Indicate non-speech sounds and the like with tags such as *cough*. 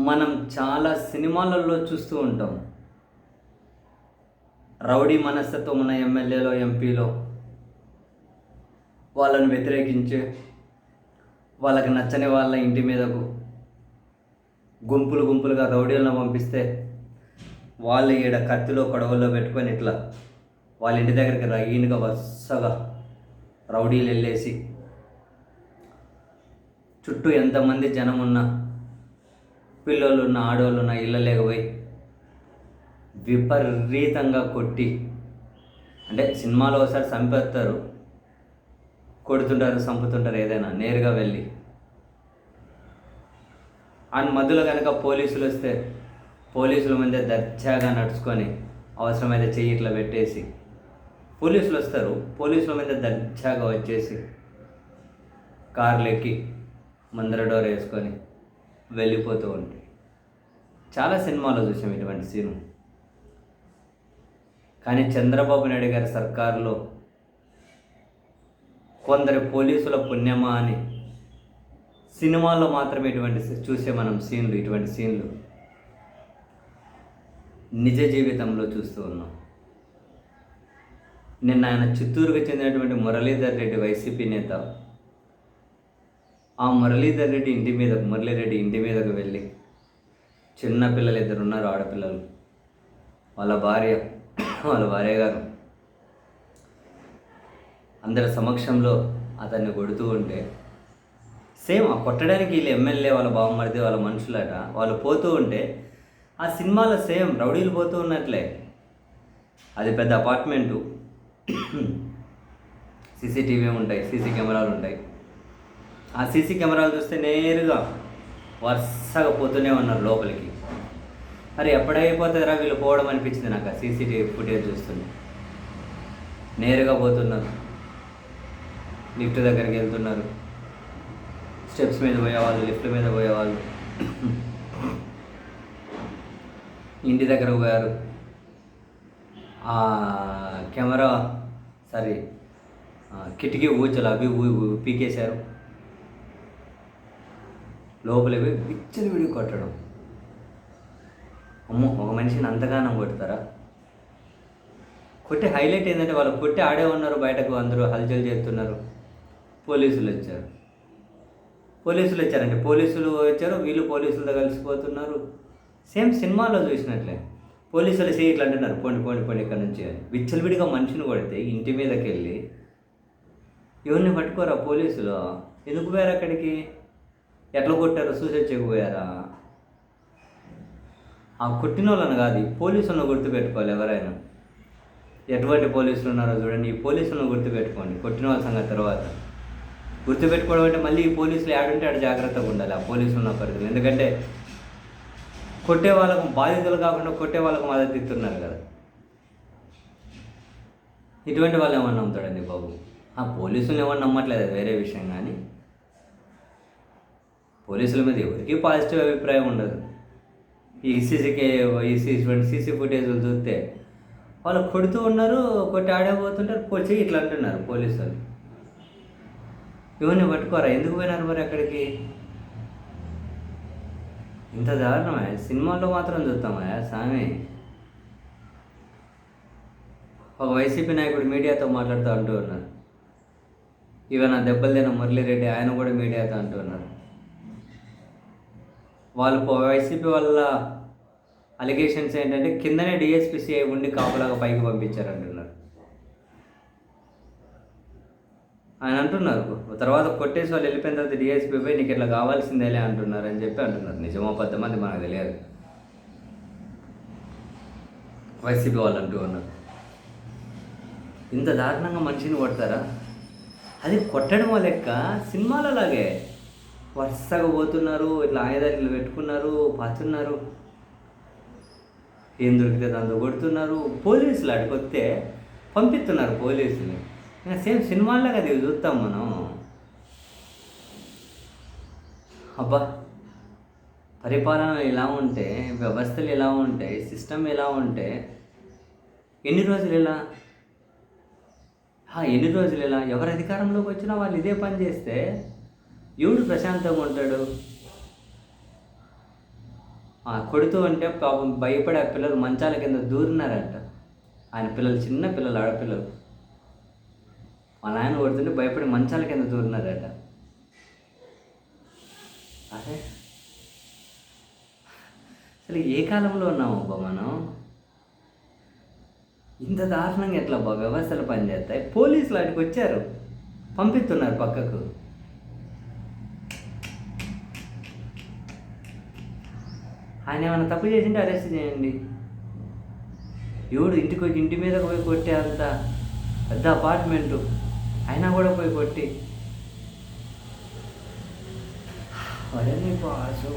మనం చాలా సినిమాలలో చూస్తూ ఉంటాం. రౌడీ మనస్తత్వం ఉన్న ఎమ్మెల్యేలో ఎంపీలో వాళ్ళని వ్యతిరేకించి వాళ్ళకి నచ్చని వాళ్ళ ఇంటి మీదకు గుంపులు గుంపులుగా రౌడీలను పంపిస్తే వాళ్ళు ఈడ కత్తిలో కొడవల్లో పెట్టుకొని ఇట్లా వాళ్ళ ఇంటి దగ్గరికి రగీనుగా వరుసగా రౌడీలు వెళ్ళేసి చుట్టూ ఎంతమంది జనం ఉన్నా పిల్లలు ఉన్న ఆడవాళ్ళు ఉన్న ఇళ్ళ లేకపోయి విపరీతంగా కొట్టి అంటే సినిమాలో ఒకసారి చంపేస్తారు కొడుతుంటారు చంపుతుంటారు ఏదైనా నేరుగా వెళ్ళి. అండ్ మధ్యలో కనుక పోలీసులు వస్తే పోలీసుల ముందే దర్జాగా నడుచుకొని అవసరమైతే చెయ్యి ఇట్లా పెట్టేసి పోలీసులు వస్తారు పోలీసుల మీద దర్జాగా వచ్చేసి కార్లు ఎక్కి ముందర డోర్ వేసుకొని వెళ్ళిపోతూ ఉంటాయి చాలా సినిమాలో చూసాం ఇటువంటి సీను. కానీ చంద్రబాబు నాయుడు గారి సర్కారులో కొందరు పోలీసుల పుణ్యమా అని సినిమాల్లో మాత్రమే ఇటువంటి చూసే మనం సీన్లు ఇటువంటి సీన్లు నిజ జీవితంలో చూస్తూ ఉన్నాం. నిన్న ఆయన చిత్తూరుకు చెందినటువంటి మురళీధర్ రెడ్డి వైసీపీ నేత ఆ మురళీధర్ రెడ్డి ఇంటి మీద మురళీరెడ్డి ఇంటి మీదకు వెళ్ళి చిన్న పిల్లలు ఇద్దరు ఉన్నారు ఆడపిల్లలు. వాళ్ళ భార్య వాళ్ళ భార్య గారు. అందరి సమక్షంలో అతన్ని కొడుతూ ఉంటే సేమ్ ఆ కొట్టడానికి వీళ్ళు ఎమ్మెల్యే వాళ్ళ బావమరిది వాళ్ళ మనుషులట వాళ్ళు పోతూ ఉంటే ఆ సినిమాలో సేమ్ రౌడీలు పోతూ ఉన్నట్లే. అది పెద్ద అపార్ట్మెంటు. సీసీటీవీ ఉంటాయి సీసీ కెమెరాలు ఉంటాయి. ఆ సీసీ కెమెరాలు చూస్తే నేరుగా వరుసగా పోతూనే ఉన్నారు లోపలికి. మరి ఎప్పుడైపోతుందిరా వీళ్ళు పోవడం అనిపించింది నాకు ఆ సీసీటీవీ ఫుటేజ్ చూస్తుంది నేరుగా పోతున్నారు. లిఫ్ట్ దగ్గరికి వెళ్తున్నారు. స్టెప్స్ మీద పోయేవాళ్ళు లిఫ్ట్ మీద పోయేవాళ్ళు. ఇంటి దగ్గర పోయారు. ఆ కెమెరా సారీ కిటికీ ఊచలు అవి ఊ- పీకేశారు. లోపలికి పోయి పిచ్చలు విడి కొట్టడం. అమ్మో ఒక మనిషిని అంతగానం కొడతారా? కొట్టే హైలైట్ ఏంటంటే వాళ్ళు కొట్టి ఆడే ఉన్నారు బయటకు అందరూ హల్చల్ చేస్తున్నారు. పోలీసులు వచ్చారు. పోలీసులు వచ్చారంటే పోలీసులు వచ్చారు వీళ్ళు పోలీసులతో కలిసిపోతున్నారు. సేమ్ సినిమాలో చూసినట్లే. పోలీసులు సే ఇట్లా అంటున్నారు పోండి పోండి పోండి ఇక్కడ నుంచి విచ్చలవిడిగా మనిషిని కొడితే ఇంటి మీదకి వెళ్ళి ఎవరిని పట్టుకోరా పోలీసులు? ఎందుకు పోయారు అక్కడికి? ఎట్లా కొట్టారు సూసైడ్ చేయకపోయారా ఆ కొట్టిన వాళ్ళని కాదు పోలీసులను గుర్తుపెట్టుకోవాలి ఎవరైనా. ఎటువంటి పోలీసులు ఉన్నారో చూడండి ఈ పోలీసులను గుర్తుపెట్టుకోండి కొట్టిన వాళ్ళ సంగతి తర్వాత. గుర్తుపెట్టుకోవడం అంటే మళ్ళీ ఈ పోలీసులు ఆడుంటే ఆడ జాగ్రత్తగా ఉండాలి ఆ పోలీసులు ఉన్న పరిధిలో. ఎందుకంటే కొట్టే వాళ్ళకు బాధితులు కాకుండా కొట్టే వాళ్ళకు మద్దతు ఇస్తున్నారు కదా. ఇటువంటి వాళ్ళు ఏమన్నా నమ్ముతాడండి బాబు? ఆ పోలీసులు ఏమన్నా నమ్మట్లేదు వేరే విషయం కానీ. పోలీసుల మీద ఎవరికీ పాజిటివ్ అభిప్రాయం ఉండదు. ఈ సీసీకే ఈ ఇటువంటి సీసీ ఫుటేజ్లు చూస్తే వాళ్ళు కొడుతూ ఉన్నారు కొట్టి ఆడబోతుంటారు కొచ్చి ఇట్లా అంటున్నారు పోలీసులు. ఇవన్నీ పట్టుకోరా ఎందుకు పోయినారు మరి అక్కడికి? ఇంత దారుణమే? సినిమాల్లో మాత్రం చూస్తామా స్వామి ఒక వైసీపీ నాయకుడు మీడియాతో మాట్లాడుతూ అంటూ ఉన్నారు. ఈవెన్ ఆ దెబ్బలు తిన మురళీరెడ్డి ఆయన కూడా మీడియాతో అంటూ ఉన్నారు. వాళ్ళు వైసీపీ వల్ల అలిగేషన్స్ ఏంటంటే కిందనే డిఎస్పీసీఐ ఉండి కాపులాగా పైకి పంపించారు అంటున్నారు ఆయన అంటున్నారు. తర్వాత కొట్టేసి వాళ్ళు వెళ్ళిపోయిన తర్వాత డిఎస్పీ పోయి నీకు ఇట్లా కావాల్సిందేలే అంటున్నారు అని చెప్పి అంటున్నారు. నిజమో పద్దమంది మనకు తెలియదు. వైసీపీ వాళ్ళు అంటూ ఉన్నారు. ఇంత దారుణంగా మనిషిని కొడతారా? అది కొట్టడం లెక్క సినిమాలలాగే. వరుసగా పోతున్నారు ఇట్లా ఆయుధాలు పెట్టుకున్నారు పాతున్నారు. ఏం దొరికితే దాంతో కొడుతున్నారు. పోలీసులు అడిగొస్తే పంపిస్తున్నారు పోలీసులు సేమ్ సినిమాల్లో కదా చూస్తాం మనం. అబ్బా! పరిపాలన ఎలా ఉంటే వ్యవస్థలు ఎలా ఉంటాయి సిస్టమ్ ఎలా ఉంటే ఎన్ని రోజులు ఇలా ఎన్ని రోజులు ఇలా ఎవరు అధికారంలోకి వచ్చినా వాళ్ళు ఇదే పని చేస్తే ఎవడు ప్రశాంతంగా ఉంటాడు? ఆ, కొడుతూ ఉంటే పాపం భయపడే ఆ పిల్లలు మంచాల కింద దూరినారంట. ఆయన పిల్లలు చిన్న పిల్లలు ఆడపిల్లలు. వాళ్ళ ఆయన కొడుతుంటే భయపడి మంచాల కింద దూరినారట. అరే. అసలు ఏ కాలంలో ఉన్నామబ్బా మనం? ఇంత దారుణంగా ఎట్లా వ్యవస్థలు పనిచేస్తాయి? పోలీసులు అటుకొచ్చారు వచ్చారు. పంపిస్తున్నారు పక్కకు. ఆయన ఏమైనా తప్పు చేసింటే అరెస్ట్ చేయండి. ఎవడు ఇంటికి వచ్చి ఇంటి మీద పోయి కొట్టే అంత పెద్ద అపార్ట్మెంటు అయినా కూడా పోయి కొట్టి. *sighs* వడని పాసు?